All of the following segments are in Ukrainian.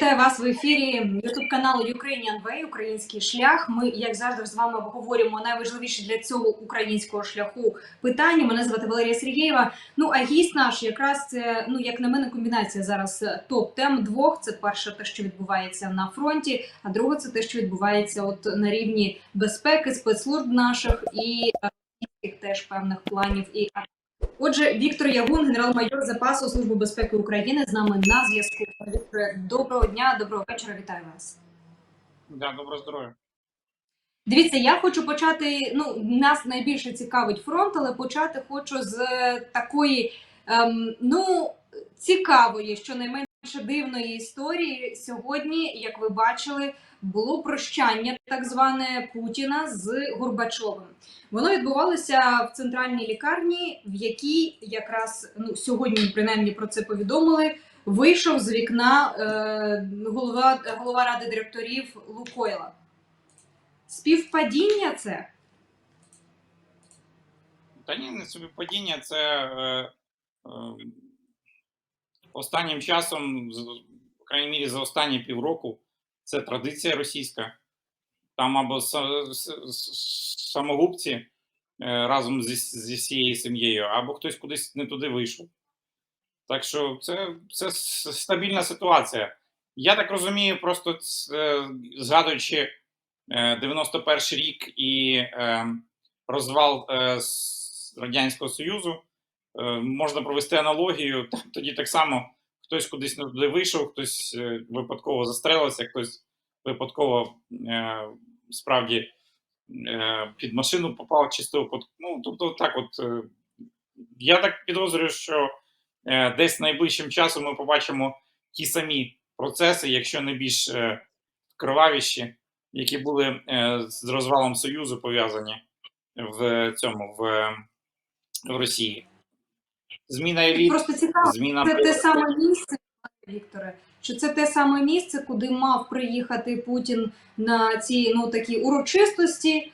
Вітаю вас в ефірі Ютуб каналу Ukrainian Way, Український шлях. Ми, як завжди, з вами обговорюємо найважливіші для цього українського шляху питання. Мене звати Валерія Сергієва. Ну а гість наш якраз це ну як на мене комбінація зараз топ тем двох. Це перше, те, що відбувається на фронті, а друге це те, що відбувається от на рівні безпеки, спецслужб наших і е, теж певних планів і Отже, Віктор Ягун, генерал-майор запасу Служби безпеки України, з нами на зв'язку. Вікторе, Доброго дня, доброго вечора. Вітаю вас. Да, доброго здоров'я. Дивіться, я хочу почати. Ну, нас найбільше цікавить фронт, але почати хочу з такої ем, ну цікавої, щонайменше дивної історії. Сьогодні, як ви бачили, було прощання так зване Путіна з Горбачовим. Воно відбувалося в центральній лікарні, в якій якраз ну сьогодні принаймні про це повідомили. Вийшов з вікна е, голова голова ради директорів Лукойла. Співпадіння це Та ні, не собі падіння, це е, е, останнім часом, в крайній мірі, за останні півроку, це традиція російська. Там або самогубці е, разом зі, зі всією сім'єю, або хтось кудись не туди вийшов. Так що це, це стабільна ситуація. Я так розумію, просто е, згадуючи е, 91 рік і е, розвал е, Радянського Союзу, е, можна провести аналогію. Тоді так само хтось кудись не туди вийшов, хтось е, випадково застрелився, хтось випадково е, справді е, під машину попав чисто. Ну, тобто, так от е, я так підозрюю, що е, десь найближчим часом ми побачимо ті самі процеси, якщо не більш е, кровавіші, які були е, з розвалом Союзу пов'язані в цьому в, в Росії. Зміна еліт, просто цікаво. зміна Це те саме місце, Вікторе. Що це те саме місце, куди мав приїхати Путін на ці ну такі урочистості е,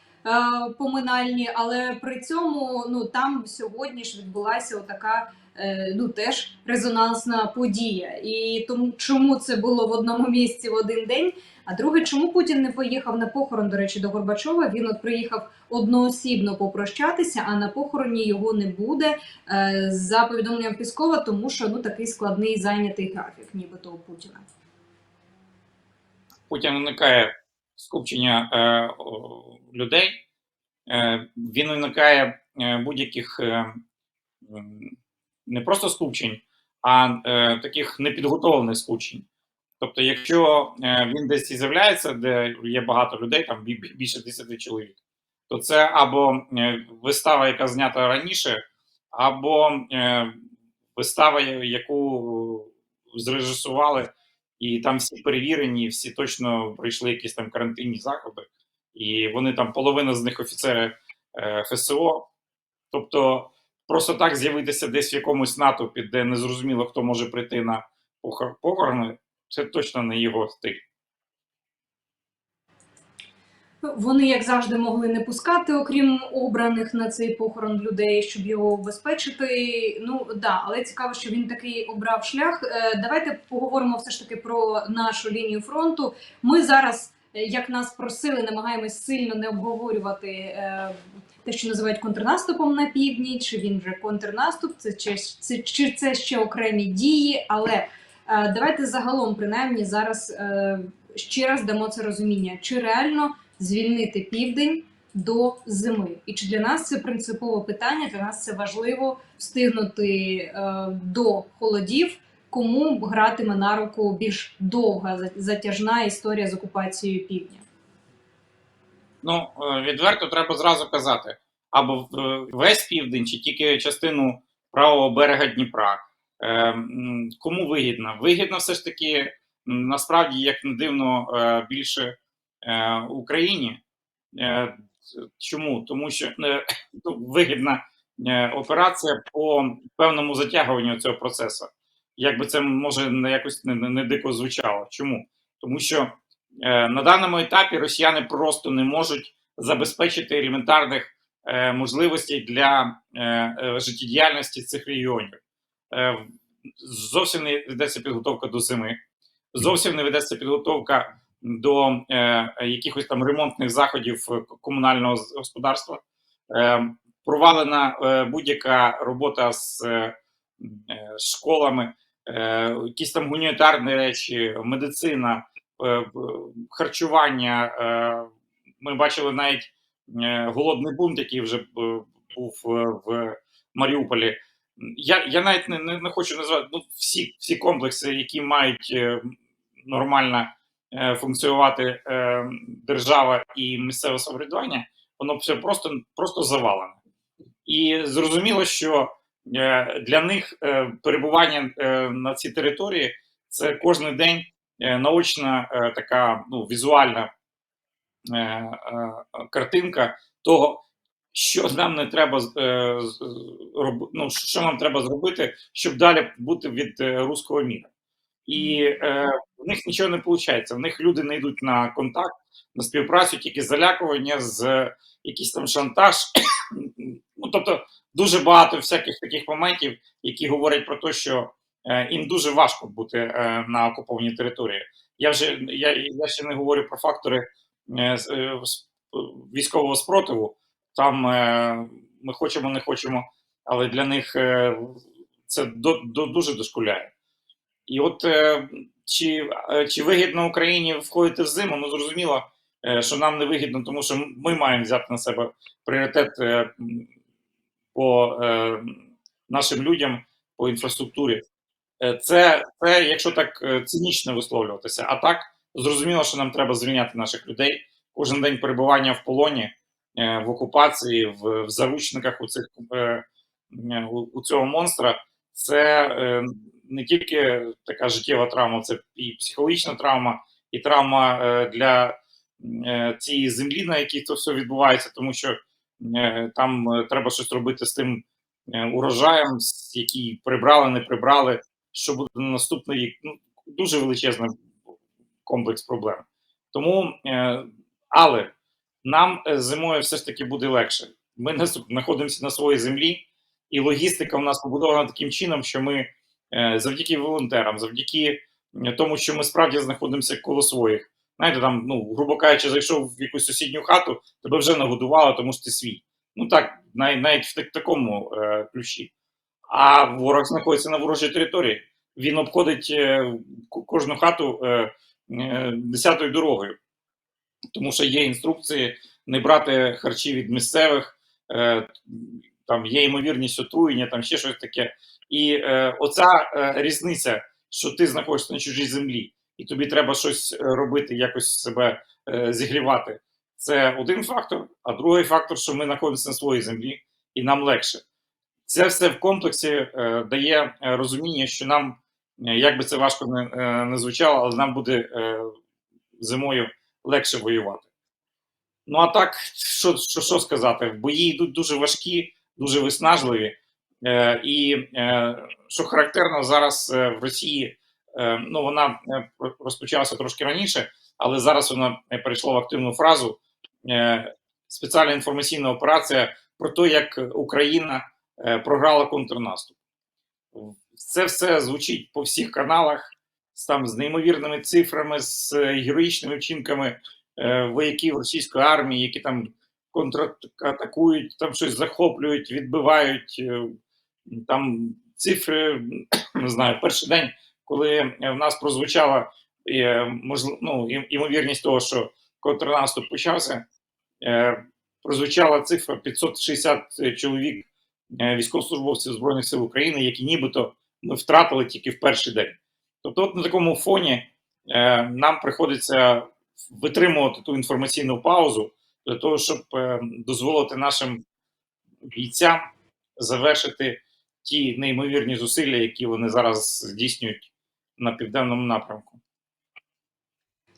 поминальні, але при цьому ну там сьогодні ж відбулася отака е, ну теж резонансна подія. І тому чому це було в одному місці в один день? А друге, чому Путін не поїхав на похорон, до речі, до Горбачова? Він от приїхав одноосібно попрощатися, а на похороні його не буде е, за повідомленням Піскова, тому що ну такий складний зайнятий графік, нібито у Путіна. Путін уникає скупчення е, людей, е, він уникає е, будь-яких е, не просто скупчень, а е, таких непідготовлених скупчень. Тобто, якщо е, він десь і з'являється, де є багато людей, там бі- бі- більше 10 чоловік, то це або е, вистава, яка знята раніше, або е, вистава, яку зрежисували і там всі перевірені, всі точно пройшли якісь там карантинні заходи, і вони там половина з них офіцери ФСО. Тобто, просто так з'явитися десь в якомусь натовпі, де не зрозуміло, хто може прийти на похорони, це точно не його стиль. Ну, Вони, як завжди, могли не пускати, окрім обраних на цей похорон людей, щоб його убезпечити. Ну да, але цікаво, що він такий обрав шлях. Е, Давайте поговоримо все ж таки про нашу лінію фронту. Ми зараз, е, як нас просили, намагаємось сильно не обговорювати е, те, що називають контрнаступом на півдні. Чи він вже контрнаступ? Це чи, це, чи це ще окремі дії? Але давайте загалом, принаймні, зараз е, ще раз дамо це розуміння, чи реально звільнити південь до зими. І чи для нас це принципове питання? Для нас це важливо встигнути е, до холодів. Кому гратиме на руку більш довга затяжна історія з окупацією півдня? Ну, е, відверто треба зразу казати: або весь південь, чи тільки частину правого берега Дніпра. Е, Кому вигідно? Вигідно все ж таки, насправді, як не дивно, е, більше е, Україні. Чому? Тому що ну, вигідна операція по певному затягуванню цього процесу. Як би це може не якось не, не, дико звучало. Чому? Тому що е, на даному етапі росіяни просто не можуть забезпечити елементарних е, можливостей для е, життєдіяльності цих регіонів. Е, зовсім не йдеться підготовка до зими, зовсім не ведеться підготовка до е, якихось там ремонтних заходів комунального господарства. Е, провалена е, будь-яка робота з школами, е, якісь там гуманітарні речі, медицина, е, харчування. Е, ми бачили навіть е, голодний бунт, який вже був в Маріуполі. Я, я навіть не, не, не хочу назвати ну, всі, всі комплекси, які мають е, нормально е, функціонувати е, держава і місцеве самоврядування, воно все просто, просто завалене. І зрозуміло, що е, для них е, перебування е, на цій території це кожен день е, наочна е, така ну, візуальна е, е, картинка того, що нам не треба е, роб- ну, що нам треба зробити, щоб далі бути від е, руського міра. І е, в них нічого не виходить. В них люди не йдуть на контакт, на співпрацю, тільки залякування, з якийсь там шантаж. ну, тобто, дуже багато всяких таких моментів, які говорять про те, що е, їм дуже важко бути е, на окупованій території. Я вже я, я ще не говорю про фактори е, е, військового спротиву. Там е, ми хочемо, не хочемо, але для них е, це до, до, дуже дошкуляє. І от е, чи, е, чи вигідно Україні входити в зиму? Ну зрозуміло, е, що нам не вигідно, тому що ми маємо взяти на себе пріоритет е, по е, нашим людям, по інфраструктурі. Е, Це, це якщо так е, цинічно висловлюватися. А так зрозуміло, що нам треба звільняти наших людей. Кожен день перебування в полоні, в окупації, в, в заручниках у цих е, е, у, цього монстра. Це е, не тільки така життєва травма, це і психологічна травма, і травма е, для е, цієї землі, на якій це все відбувається, тому що е, там е, треба щось робити з тим е, урожаєм, який прибрали, не прибрали. Що буде на наступний рік? Ну, дуже величезний комплекс проблем. Тому, е, але нам е, зимою все ж таки буде легше. Ми знаходимося на своїй землі, і логістика у нас побудована таким чином, що ми е, завдяки волонтерам, завдяки е, тому, що ми справді знаходимося коло своїх. Знаєте, там, ну, грубо кажучи, зайшов в якусь сусідню хату, тебе вже нагодували, тому що ти свій. Ну так, навіть, навіть в так- такому е, ключі. А ворог знаходиться на ворожій території. Він обходить е, кожну хату е, е, десятою дорогою, тому що є інструкції не брати харчі від місцевих, е, там є ймовірність отруєння, там ще щось таке. І е, оця е, різниця, що ти знаходишся на чужій землі, і тобі треба щось е, робити, якось себе е, зігрівати. Це один фактор, а другий фактор, що ми знаходимося на своїй землі, і нам легше. Це все в комплексі е, дає е, розуміння, що нам, е, як би це важко не, не звучало, але нам буде е, зимою легше воювати. Ну а так, що, що, що сказати? Бої йдуть дуже важкі, дуже виснажливі. Е, і е, що характерно зараз е, в Росії, е, ну вона е, розпочалася трошки раніше, але зараз вона е, перейшла в активну фразу. Е, спеціальна інформаційна операція про те, як Україна програла контрнаступ. Це все звучить по всіх каналах там, з неймовірними цифрами, з е, героїчними вчинками е, вояків російської армії, які там контратакують, там щось захоплюють, відбивають. е, Там цифри, не знаю, перший день, коли в нас прозвучала ну, імовірність того, що контрнаступ почався, прозвучала цифра 560 чоловік військовослужбовців Збройних сил України, які нібито ми втратили тільки в перший день. Тобто, от на такому фоні е, нам приходиться витримувати ту інформаційну паузу для того, щоб е, дозволити нашим бійцям завершити ті неймовірні зусилля, які вони зараз здійснюють на південному напрямку.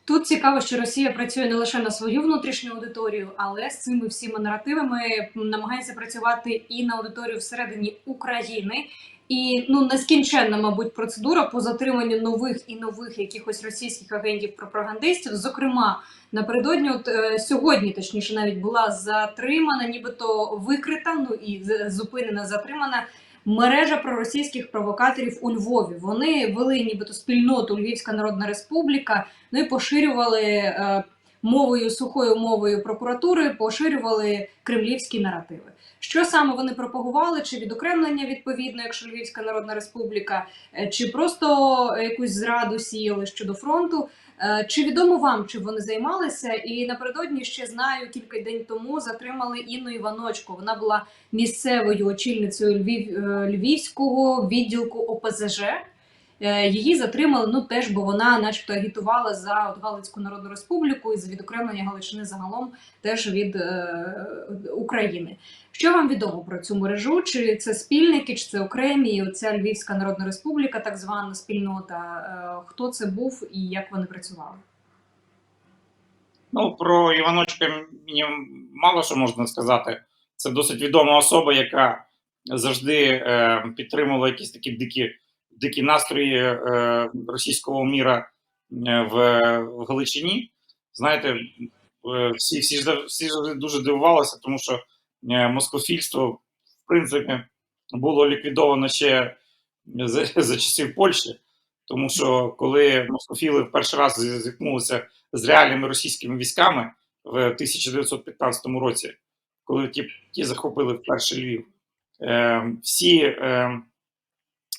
Тут цікаво, що Росія працює не лише на свою внутрішню аудиторію, але з цими всіма наративами намагається працювати і на аудиторію всередині України. І ну нескінченна, мабуть, процедура по затриманню нових і нових якихось російських агентів пропагандистів. Зокрема, напередодні, от е, сьогодні, точніше, навіть була затримана, нібито викрита, ну і зупинена, затримана мережа проросійських провокаторів у Львові. Вони вели нібито спільноту Львівська Народна Республіка, ну і поширювали е, мовою сухою мовою прокуратури, поширювали кремлівські наративи. Що саме вони пропагували? Чи відокремлення відповідно, якщо Львівська Народна Республіка, е, чи просто якусь зраду сіяли щодо фронту? Е, Чи відомо вам, чим вони займалися? І напередодні ще знаю, кілька день тому затримали Інну Іваночку. Вона була місцевою очільницею Львів, е, Львівського відділку ОПЗЖ. Е, Її затримали ну теж, бо вона, начебто, агітувала за от Галицьку Народну Республіку і за відокремлення Галичини загалом теж від е, України. Що вам відомо про цю мережу? Чи це спільники, чи це окремі? І Оця Львівська Народна Республіка, так звана спільнота. Е, Хто це був і як вони працювали? Ну, про Іваночка мені мало що можна сказати. Це досить відома особа, яка завжди е, підтримувала якісь такі дикі, дикі настрої е, російського міра е, в, в Галичині. Знаєте, е, всі, всі, всі дуже дивувалися, тому що москофільство, в принципі, було ліквідовано ще за, за часів Польщі. Тому що коли москофіли в перший раз зіткнулися з реальними російськими військами в 1915 році, коли ті, ті захопили вперше Львів. Е, всі, е,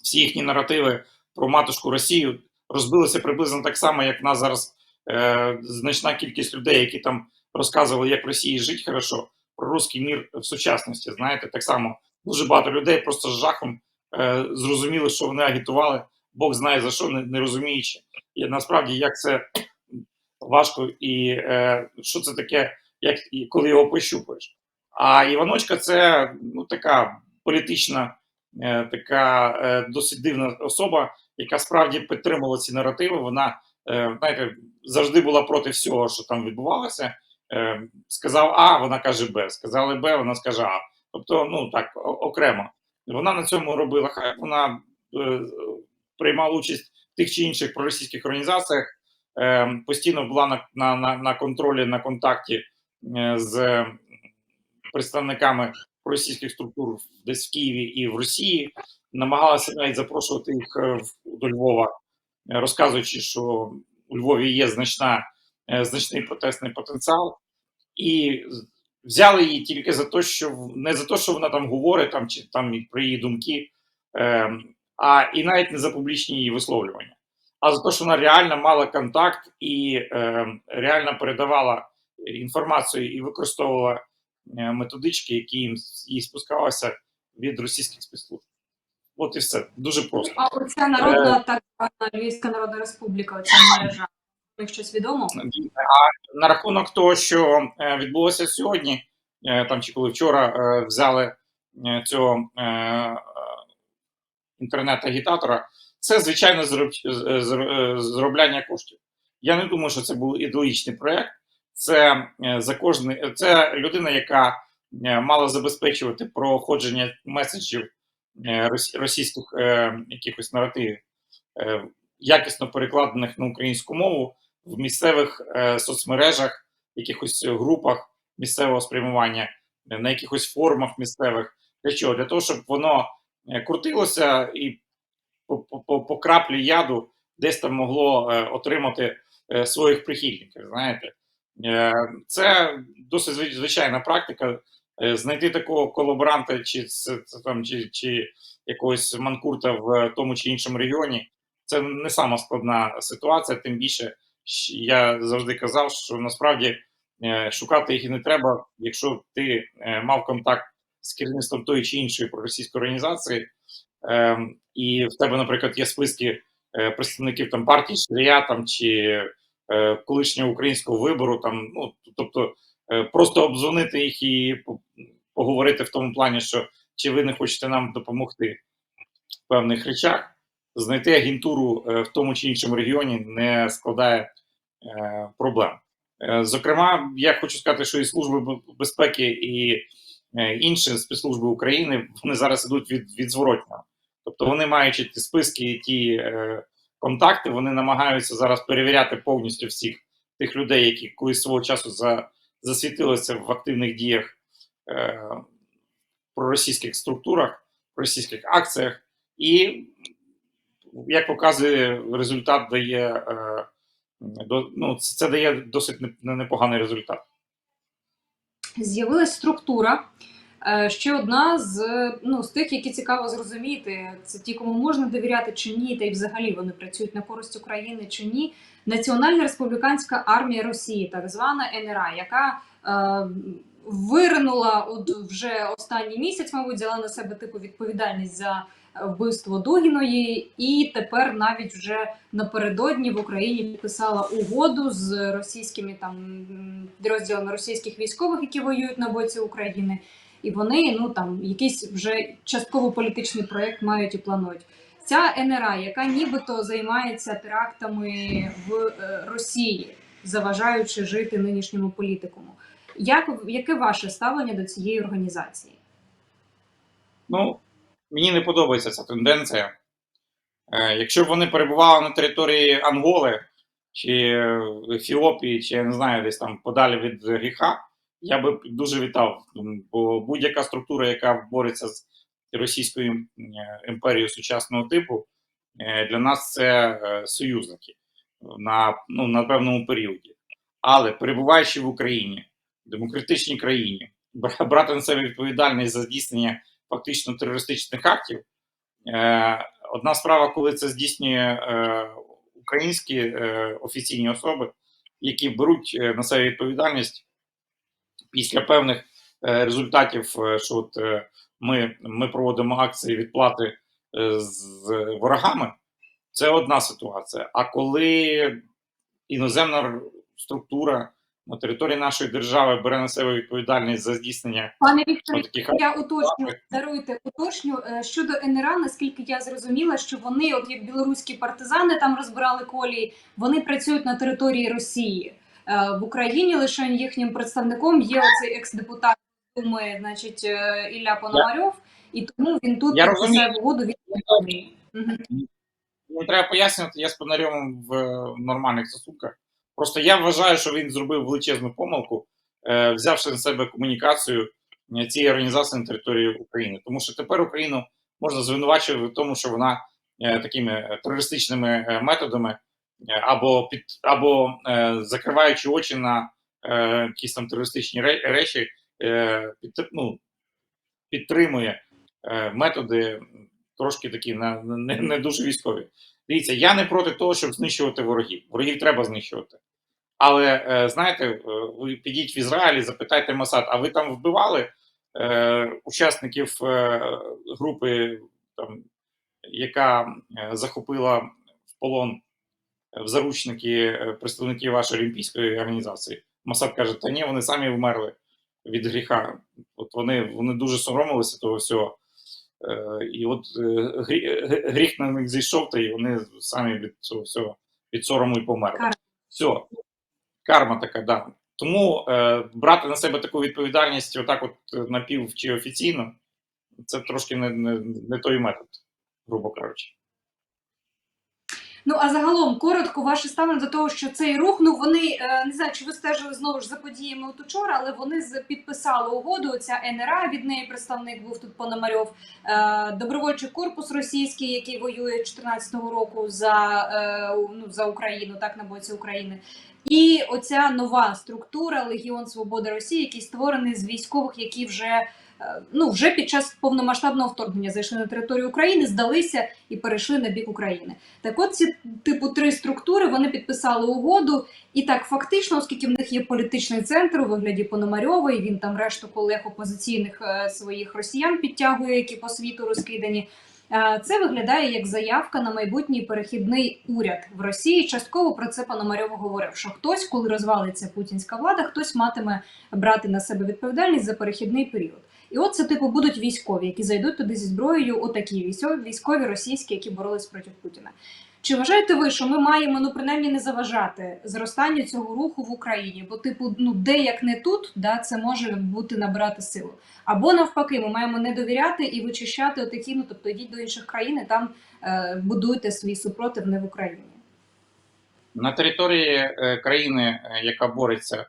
всі їхні наративи про матушку Росію розбилися приблизно так само, як в нас зараз е, значна кількість людей, які там розказували, як в Росії жити хорошо, про русський мір в сучасності. Знаєте, так само дуже багато людей просто з жахом е, зрозуміли, що вони агітували, Бог знає за що, не, не розуміючи. І насправді, як це важко і е, що це таке, як і коли його пощупаєш. А Іваночка це ну, така політична, така е, досить дивна особа, яка справді підтримувала ці наративи. Вона е, знаєте, завжди була проти всього, що там відбувалося. Е, сказав А, вона каже Б. Сказали Б, вона скаже А. Тобто, ну так, окремо. Вона на цьому робила. Хай вона е, приймала участь в тих чи інших проросійських організаціях е, постійно була на, на, на, контролі, на контакті е, з представниками російських структур десь в Києві і в Росії, намагалася навіть запрошувати їх е, до Львова, е, розказуючи, що у Львові є значна, е, значний протестний потенціал, і взяли її тільки за те, що не за те, що вона там говорить, там чи там про її думки, е, а і навіть не за публічні її висловлювання. А за те, що вона реально мала контакт і е, реально передавала інформацію і використовувала методички, які їм їй спускалися від російських спецслужб. От і все. Дуже просто. А оця народна так звана Львівська Народна Республіка, оця мережа. Щось відомо? А на рахунок того, що е, відбулося сьогодні, е, там чи коли вчора е, взяли е, цього е, е, інтернет-агітатора, це звичайно зроб, е, зробляння коштів. Я не думаю, що це був ідеологічний проєкт. Це е, за кожний це людина, яка е, мала забезпечувати проходження меседжів е, рос- російських е, якихось наративів, е, якісно перекладених на українську мову в місцевих е, соцмережах, якихось групах місцевого спрямування, е, на якихось форумах місцевих. Для чого? Для того, щоб воно е, крутилося і по, по, по, краплі яду десь там могло е, отримати е, своїх прихильників. Знаєте, е, це досить звичайна практика. Е, знайти такого колаборанта чи, там, чи, чи якогось манкурта в тому чи іншому регіоні. Це не сама складна ситуація, тим більше я завжди казав, що насправді е, шукати їх і не треба, якщо ти е, мав контакт з керівництвом тої чи іншої проросійської організації, е, і в тебе, наприклад, є списки е, представників там партії Шрія там чи е, колишнього українського вибору, там ну тобто е, просто обдзвонити їх і поговорити в тому плані, що чи ви не хочете нам допомогти в певних речах, знайти агентуру е, в тому чи іншому регіоні не складає е, проблем. Е, Зокрема, я хочу сказати, що і служби безпеки, і е, інші спецслужби України вони зараз ідуть від, від зворотнього. Тобто вони маючи ті списки, ті е, контакти, вони намагаються зараз перевіряти повністю всіх тих людей, які колись свого часу за, засвітилися в активних діях е, проросійських структурах, російських акціях, і, як показує результат, дає е, до, ну, це дає досить непоганий результат. З'явилась структура. Е, Ще одна з, ну, з тих, які цікаво зрозуміти, це ті, кому можна довіряти чи ні, та й взагалі вони працюють на користь України чи ні. Національна республіканська армія Росії, так звана НРА, яка е, виринула от вже останній місяць, мабуть, взяла на себе типу відповідальність за е, вбивство Дугіної, і тепер навіть вже напередодні в Україні підписала угоду з російськими там м, підрозділами російських військових, які воюють на боці України. І вони ну там якийсь вже частково політичний проєкт мають і планують. Ця НРА, яка нібито займається терактами в е, Росії, заважаючи жити нинішньому політикуму. Як яке ваше ставлення до цієї організації? Ну, мені не подобається ця тенденція. Е, якщо б вони перебували на території Анголи чи Ефіопії, чи я не знаю, десь там подалі від гріха, я би дуже вітав. Бо будь-яка структура, яка бореться з Російською е, імперією сучасного типу, е, для нас це е, союзники на, ну, на певному періоді. Але перебуваючи в Україні, в демократичній країні, брати на себе відповідальність за здійснення фактично терористичних актів. Одна справа, коли це здійснює українські офіційні особи, які беруть на себе відповідальність після певних е, результатів, е, що от е, ми, ми проводимо акції відплати з ворогами, це одна ситуація. А коли іноземна структура на території нашої держави бере на себе відповідальність за здійснення Пане Вікторе, таких я уточню, даруйте, уточню щодо НРА, наскільки я зрозуміла, що вони, от як білоруські партизани, там розбирали колії, вони працюють на території Росії. Е, В Україні лише їхнім представником є оцей екс-депутат Думи, значить е, Ілля Пономарьов, і тому він тут підписав розумію. угоду від. Не треба пояснювати, я з Пономарьовим в е, нормальних стосунках. Просто я вважаю, що він зробив величезну помилку, взявши на себе комунікацію цієї організації на території України. Тому що тепер Україну можна звинувачувати в тому, що вона такими терористичними методами або під або е, закриваючи очі на е, якісь там терористичні речі, е, під, ну, підтримує е, методи трошки такі на, не, не дуже військові. Дивіться, я не проти того, щоб знищувати ворогів. Ворогів треба знищувати. Але е, знаєте, е, ви підіть в Ізраїль запитайте Масад, а ви там вбивали е, учасників е, групи, там, яка е, захопила в полон е, в заручники е, представників вашої олімпійської організації? Масад каже: та ні, вони самі вмерли від гріха. От вони, вони дуже соромилися того всього. Е, і от е, гріх на них зійшов, та й вони самі від цього всього від сорому і померли. Карма. Все. Карма така, да. Тому е, брати на себе таку відповідальність, отак, от напів чи офіційно, це трошки не, не, не той метод, грубо кажучи. Ну а загалом коротко ваше ставлення до того, що цей рух, ну вони е, не знаю, чи ви стежили знову ж за подіями от учора, але вони підписали угоду. Ця НРА від неї представник був тут Пономарьов, е, добровольчий корпус російський, який воює з 14-го року за, е, ну, за Україну, так на боці України. І оця нова структура Легіон Свободи Росії, який створений з військових, які вже ну вже під час повномасштабного вторгнення зайшли на територію України, здалися і перейшли на бік України. Так от ці типу три структури вони підписали угоду, і так фактично, оскільки в них є політичний центр у вигляді Пономарьова, і він там решту колег опозиційних е, своїх росіян підтягує, які по світу розкидані. е, Це виглядає як заявка на майбутній перехідний уряд в Росії. Частково про це Пономарьов говорив, що хтось, коли розвалиться путінська влада, хтось матиме брати на себе відповідальність за перехідний період. І от це типу будуть військові, які зайдуть туди зі зброєю, отакі військові, російські, які боролись проти Путіна. Чи вважаєте ви, що ми маємо ну принаймні не заважати зростанню цього руху в Україні? Бо, типу, ну де як не тут, да, це може бути набирати силу. Або навпаки, ми маємо не довіряти і вичищати отакі, ну тобто йдіть до інших країн і там е, будуйте свій супротив не в Україні. На території е, країни, е, яка бореться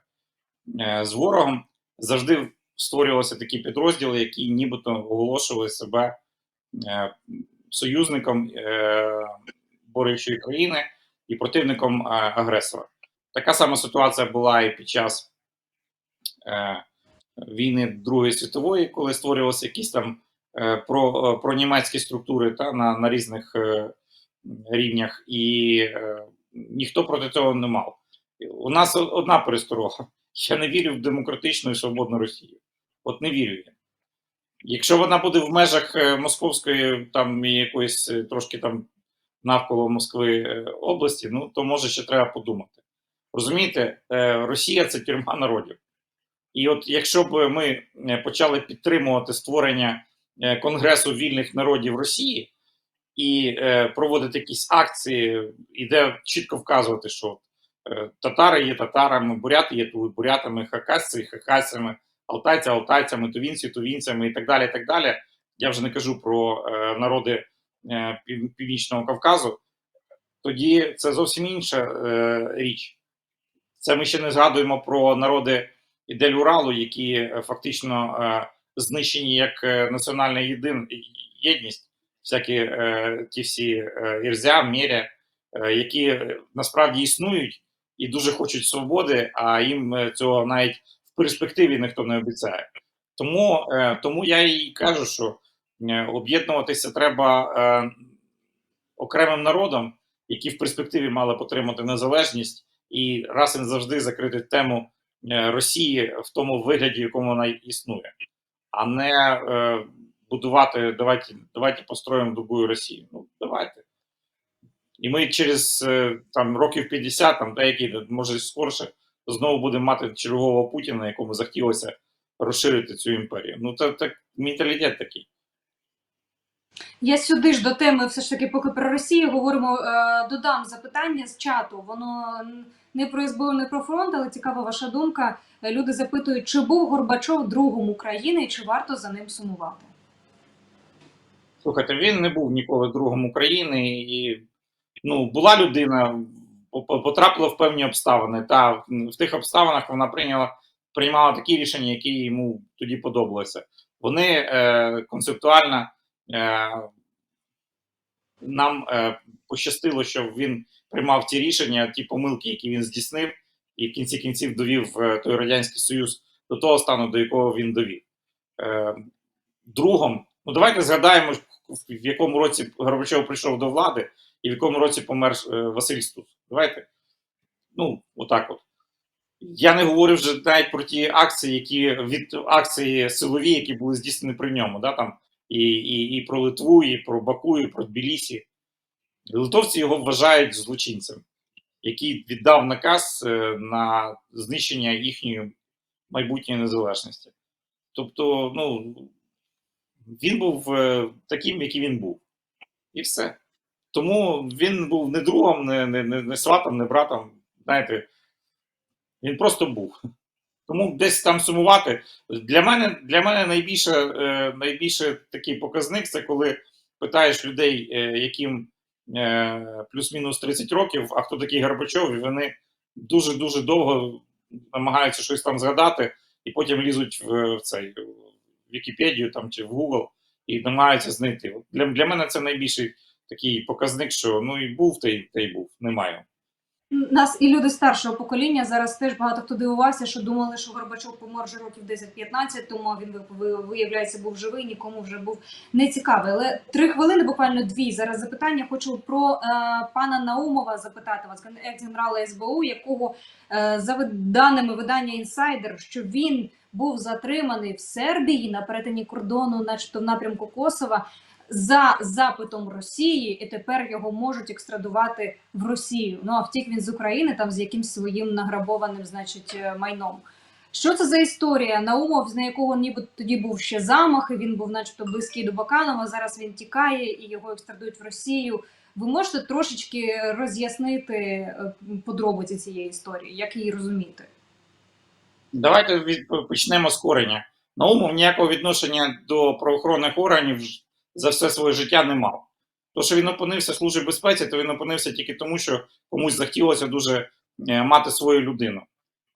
е, з ворогом, завжди створювалися такі підрозділи, які нібито оголошували себе е, союзником е, борючої країни і противником е, агресора. Така сама ситуація була і під час війни Другої світової, коли створювалися якісь там про, про німецькі структури та, на, на різних рівнях, і ніхто проти цього не мав. У нас одна пересторога. Я не вірю в демократичну і свободну Росію. От не вірю я. Якщо вона буде в межах е, московської там якоїсь е, трошки там навколо Москви е, області, ну то може ще треба подумати. Розумієте, Росія це тюрма народів. І от якщо б ми почали підтримувати створення Конгресу вільних народів Росії і проводити якісь акції, і де чітко вказувати, що татари є татарами, буряти є бурятами, хакасці хакасцями, алтайці алтайцями, тувінці тувінцями і так далі. і так далі. Я вже не кажу про е, народи е, Північного Кавказу. Тоді це зовсім інша е, річ. Це ми ще не згадуємо про народи Ідель Уралу, які е, фактично е, знищені як е, національна єдин єдність, всякі е, ті всі е, Ірзя, Мєря, е, які насправді існують і дуже хочуть свободи, а їм е, цього навіть перспективі ніхто не обіцяє. Тому, е, тому я і кажу, що е, об'єднуватися треба е, окремим народом, які в перспективі мали б отримати незалежність, і раз і завжди закрити тему Росії в тому вигляді, в якому вона існує, а не будувати давайте, давайте построїмо другу Росію. Ну давайте. І ми через там років 50, там деякі, може скорше, знову будемо мати чергового Путіна, якому захотілося розширити цю імперію. Ну це так менталітет такий. Я сюди ж до теми, все ж таки, поки про Росію говоримо, е, додам запитання з чату. Воно не про СБУ, не про фронт, але цікава ваша думка. Люди запитують, чи був Горбачов другом України і чи варто за ним сумувати? Слухайте, він не був ніколи другом України, і ну, була людина, потрапила в певні обставини. Та в тих обставинах вона прийняла приймала такі рішення, які йому тоді подобалися. Вони е, концептуально е, нам е, пощастило, що він приймав ті рішення, ті помилки, які він здійснив, і в кінці кінців довів е, той радянський союз до того стану, до якого він довів. Е, другом, ну давайте згадаємо, в якому році Горбачов прийшов до влади, і в якому році помер е, Василь Стус. Давайте. Ну, отак от. Я не говорю вже навіть про ті акції, які від акції силові, які були здійснені при ньому, да, там, і, і, і про Литву, і про Баку, і про Тбілісі. Литовці його вважають злочинцем, який віддав наказ е, на знищення їхньої майбутньої незалежності. Тобто, ну, він був е, таким, який він був. І все. Тому він був не другом, не, не, не, не сватом, не братом. Знаєте, він просто був. Тому десь там сумувати. Для мене, для мене найбільше, е, найбільше такий показник це коли питаєш людей, е, яким е, плюс-мінус 30 років, а хто такий Горбачов, і вони дуже-дуже довго намагаються щось там згадати, і потім лізуть в, в цей в Вікіпедію там, чи в Google і намагаються знайти. Для, для мене це найбільший такий показник, що ну і був, та й, та й був. Немає. Нас і люди старшого покоління зараз теж багато хто дивувався, що думали, що Горбачов помер вже років 10-15, тому він виявляється був живий, нікому вже був не цікавий. Але три хвилини, буквально дві. Зараз запитання хочу про е, пана Наумова запитати вас, екс-генерала СБУ, якого е, за даними видання інсайдер, що він був затриманий в Сербії на перетині кордону, начебто в напрямку Косова. За запитом Росії, і тепер його можуть екстрадувати в Росію. Ну а втік він з України там з якимсь своїм награбованим, значить, е, майном. Що це за історія? Наумов, з якого ніби тоді був ще замах, і він був, начебто, близький до Баканова. Зараз він тікає і його екстрадують в Росію. Ви можете трошечки роз'яснити е, подробиці цієї історії, як її розуміти? Давайте почнемо з корення. Наумов ніякого відношення до правоохоронних органів за все своє життя не мав. То, що він опинився в службі безпеці, то він опинився тільки тому, що комусь захотілося дуже е, мати свою людину.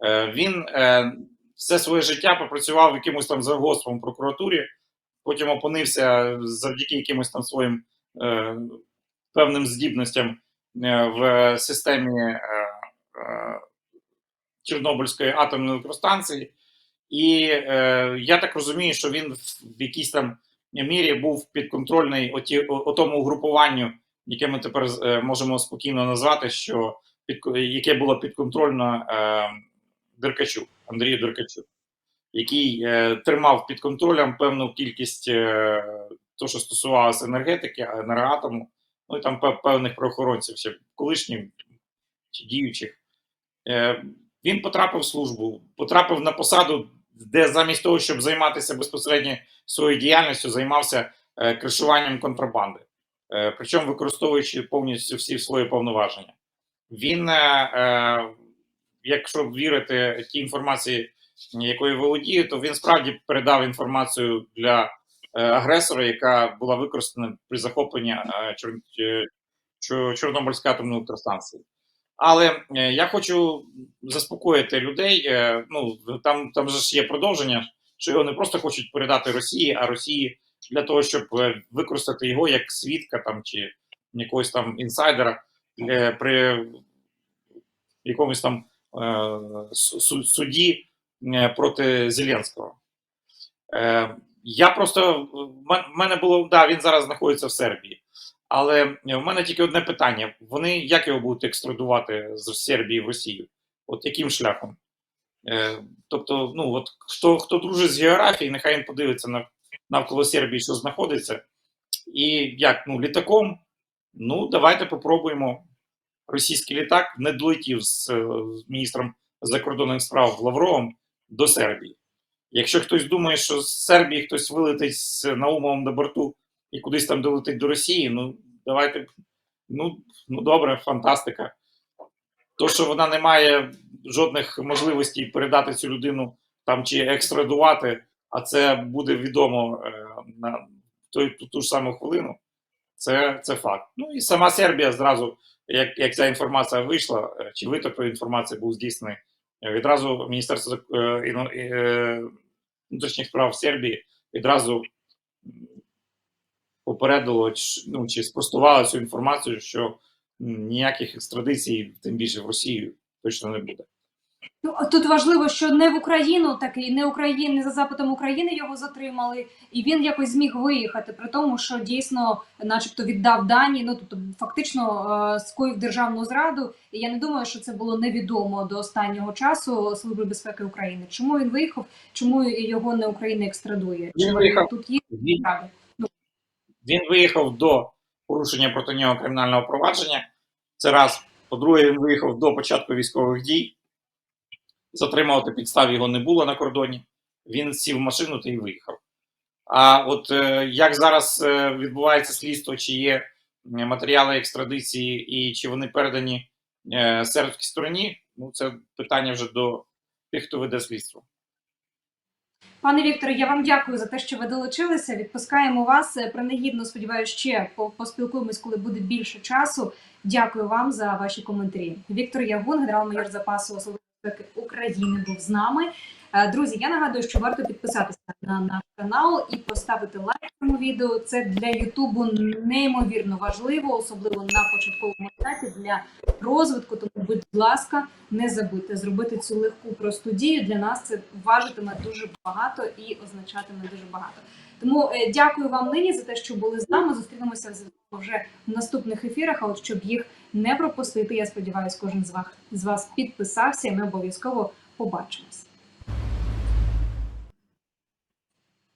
Е, він е, все своє життя попрацював якимось там завгоспом в прокуратурі, потім опинився завдяки якимось там своїм певним здібностям в системі Чорнобильської атомної електростанції. І я так розумію, що він в, в якійсь там мірі був підконтрольний оті, о, о тому угрупуванню, яке ми тепер е, можемо спокійно назвати, що під, яке було підконтрольно е, Деркачу, Андрію Деркачу, який е, тримав під контролем певну кількість е, то, що стосувалося енергетики, енергоатому, ну і там певних правоохоронців, ще колишніх чи діючих. Е, він потрапив в службу, потрапив на посаду, де замість того, щоб займатися безпосередньо своєю діяльністю, займався е, кришуванням контрабанди, е, причому використовуючи повністю всі свої повноваження. Він, е, е, якщо вірити тій інформації, якою володіє, то він справді передав інформацію для е, агресора, яка була використана при захопленні е, Чор- е, Чор- Чорнобильської атомної електростанції. Але е, я хочу заспокоїти людей. е, Ну там, там ж є продовження, що його не просто хочуть передати Росії, а Росії для того, щоб е, використати його як свідка там чи якогось там інсайдера при якомусь там суді проти Зеленського. Я просто в мене було да, він зараз знаходиться в Сербії. Але в мене тільки одне питання: вони як його будуть екстрадувати з Сербії в Росію? От яким шляхом? Е, тобто, ну от хто, хто дружить з географії, нехай він подивиться на, навколо Сербії, що знаходиться. І як? Ну, літаком? Ну, давайте попробуємо. Російський літак не долетів з, е, міністром закордонних справ Лавровим до Сербії. Якщо хтось думає, що з Сербії хтось вилетить з Наумовим на борту і кудись там долетить до Росії, ну давайте. Ну, ну добре, фантастика. То, що вона не має жодних можливостей передати цю людину там чи екстрадувати, а це буде відомо е, на той, ту, ту ж саму хвилину, це, це факт. Ну і сама Сербія зразу, як, як ця інформація вийшла, е, чи виток інформації був здійснений, е, відразу Міністерство е, е, внутрішніх справ Сербії відразу попередило ну, чи спростувало цю інформацію, що ніяких екстрадицій, тим більше в Росію, точно не буде. Ну тут важливо, що не в Україну такий, не Україн, не за запитом України його затримали, і він якось зміг виїхати, при тому, що дійсно, начебто, віддав дані. Ну тобто, фактично е, скоїв державну зраду. І я не думаю, що це було невідомо до останнього часу Служби безпеки України. Чому він виїхав? Чому його не Україна екстрадує? Він виїхав. тут є Він? Він виїхав до порушення проти нього кримінального провадження. Це раз. По-друге, він виїхав до початку військових дій. Затримувати підстав його не було на кордоні. Він сів в машину та й виїхав. А от е, як зараз е, відбувається слідство, чи є матеріали екстрадиції і чи вони передані е, сербській стороні, ну це питання вже до тих, хто веде слідство. Пане Вікторе, я вам дякую за те, що ви долучилися. Відпускаємо вас. Принагідно сподіваюся, ще по- поспілкуємось, коли буде більше часу. Дякую вам за ваші коментарі. Віктор Ягун, генерал-майор запасу безпеки України, був з нами. Е, Друзі, я нагадую, що варто підписатися на наш канал і поставити лайк цьому відео. Це для Ютубу неймовірно важливо, особливо на початковому етапі для розвитку. Тому, будь ласка, не забудьте зробити цю легку просту дію. Для нас це важитиме дуже багато і означатиме дуже багато. Тому е, дякую вам нині за те, що були з нами. Зустрінемося вже в наступних ефірах. А от щоб їх не пропустити, я сподіваюся, кожен з вас з вас підписався, і ми обов'язково побачимось.